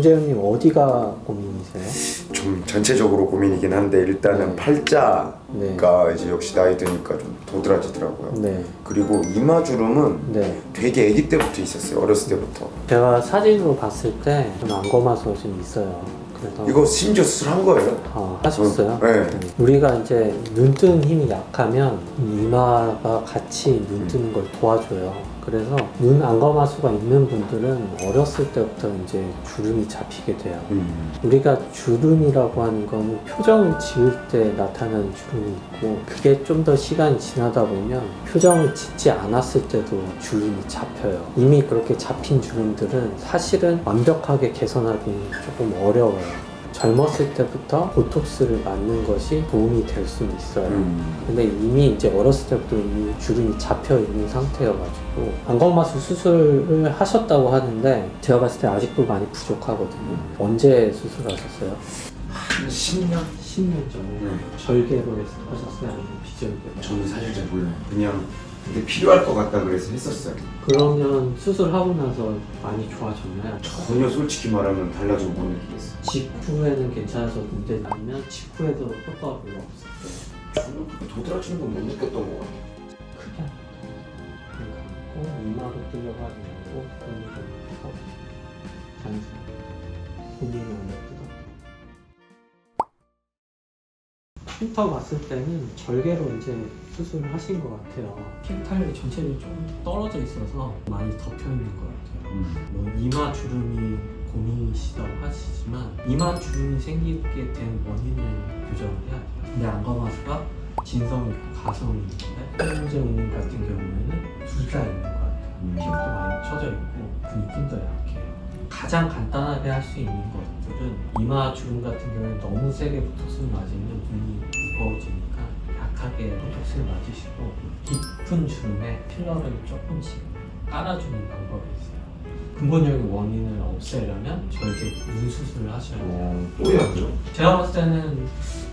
손재현님 어디가 고민이세요? 좀 전체적으로 고민이긴 한데 일단은 네. 팔자가 네. 이제 역시 나이 드니까 좀 도드라지더라고요. 네. 그리고 이마 주름은 네. 되게 아기 때부터 있었어요. 어렸을 때부터. 제가 사진으로 봤을 때 좀 안검하수 좀 있어요. 그래서 이거 심지어 수술한 거예요? 아, 하셨어요? 네. 우리가 이제 눈 뜨는 힘이 약하면 이마가 같이 눈 뜨는 걸 도와줘요. 그래서 눈 안검하수가 있는 분들은 어렸을 때부터 이제 주름이 잡히게 돼요. 음. 우리가 주름이라고 하는 거는 표정을 지을 때 나타나는 주름이 있고 그게 좀 더 시간이 지나다 보면 표정을 짓지 않았을 때도 주름이 잡혀요. 이미 그렇게 잡힌 주름들은 사실은 완벽하게 개선하기는 조금 어려워요. 젊었을 때부터 보톡스를 맞는 것이 도움이 될 수는 있어요. 음. 근데 이미 이제 어렸을 때부터 이미 주름이 잡혀 있는 상태여가지고 안검마수 수술을 하셨다고 하는데 제가 봤을 때 아직도 많이 부족하거든요. 언제 수술하셨어요? 한 10년? 10년 전에 네. 절개로 하셨어요? 아니면 비절개로? 저는 사실 잘 몰라요. 그냥 근데 필요할 것 같다 그래서 했었어요. 그러면 수술하고 나서 많이 좋아졌나요? 전혀 솔직히 말하면 달라진 못 느끼겠어요. 직후에는 괜찮아졌는데 아니면 직후에도 효과가 별로 없었어요? 저는 도드라지는 건 못 느꼈던 것 같아요. 크게 안 그러니까 꼭 이마로 말고 눈이 좀 떠. 단순히 본인이 원래 뜯었 흉터 봤을 때는 절개로 이제 수술을 하신 것 같아요. 피부 탄력이 전체적으로 좀 떨어져 있어서 많이 덮여 있는 것 같아요. 뭐 이마 주름이 고민이시다고 하시지만 이마 주름이 생기게 된 원인을 교정을 해야 돼요. 근데 안검하수가 진성이 있고 가성이 있는데 현재님 같은 경우에는 둘 다 있는 것 같아요. 음. 피부도 많이 처져 있고 근육힘도 약해요. 가장 간단하게 할 수 있는 것들은 이마 주름 같은 경우에 너무 세게 보톡스를 맞으면 눈이 무거워지니까 약하게 보톡스를 맞으시고 깊은 주름에 필러를 조금씩 깔아주는 방법이 있어요. 근본적인 원인을 없애려면 절개 눈 수술을 하셔야 돼요. 어, 또 해야죠? 제가 봤을 때는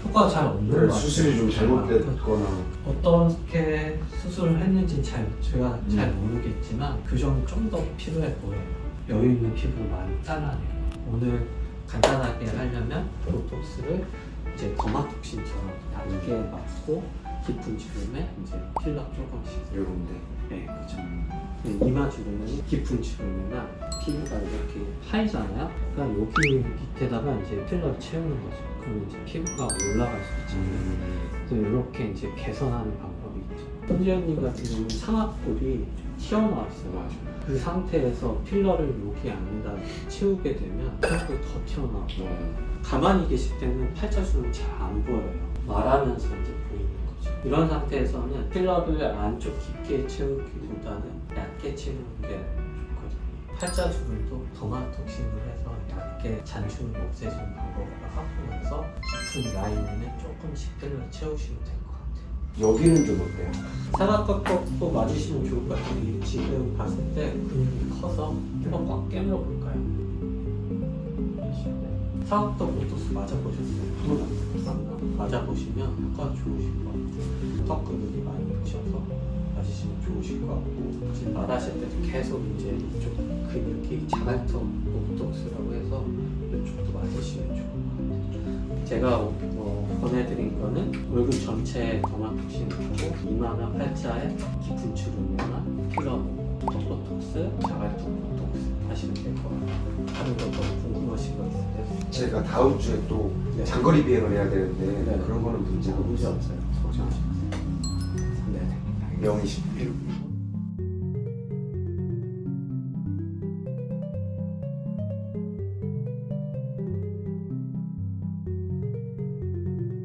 효과가 잘 없는 것 같아요. 네, 수술이 좀 잘못됐거나 어떻게 수술을 했는지 잘 제가 잘 음. 모르겠지만 교정이 좀 더 필요해 보여요. 여유 있는 피부를 많이 잘라내요. 오늘 간단하게 하려면 보톡스를 이제 더마톡신처럼 얇게 맞고 깊은 주름에 이제 필러 조금씩. 이런데 네, 그죠. 네, 이마 주름은 깊은 주름이나 피부가 이렇게 파이잖아요. 그러니까 여기 밑에다가 이제 필러를 채우는 거죠. 그러면 이제 피부가 올라갈 수 있잖아요. 그래서 이렇게 이제 개선하는 방법 손지현님 같은 경우는 상악골이 좀 튀어나와 있어요. 맞아요. 그 상태에서 필러를 여기 안에다 채우게 되면 상악골이 더 튀어나오고 가만히 계실 때는 팔자주름 잘안 보여요. 말하면서 이제 보이는 거죠. 이런 상태에서는 필러를 안쪽 깊게 채우기보다는 얇게 채우는 게 좋거든요. 팔자주름도 더마톡신을 해서 얇게 잔주름 없애주는 방법으로 하고 나서 깊은 라인에는 조금씩 필러를 채우시면 될 것 같아요. 여기는 좀 어때요? 사각각도 맞으시면 좋을 것. 이게 지금 봤을 때 근육이 커서 한번 꽉 깨물어 볼까요? 사각도 보토스 맞아보셨어요? 한번 맞아보시면 효과가 좋으실 것 같아요. 턱 근육이 많이 붙여서 맞으시면 좋으실 것 같고 지금 말하실 때도 계속 이제 이쪽 근육이 자갈턱 보톡스라고 해서 이쪽도 맞으시면 좋을 것 같아요. 제가 뭐 보내드린 거는 얼굴 전체에 더마톡신하고 이마나 팔자에 깊은 주름이나 필러 보톡스, 자갈턱 보톡스 하시면 될 것 같아요. 다른 것도 궁금하신 거 있으세요? 제가 다음 주에 또 네. 장거리 비행을 해야 되는데 네. 그런 거는 문제가 문제 없어요. 없어요. 걱정하지 마세요. 네. 명의 11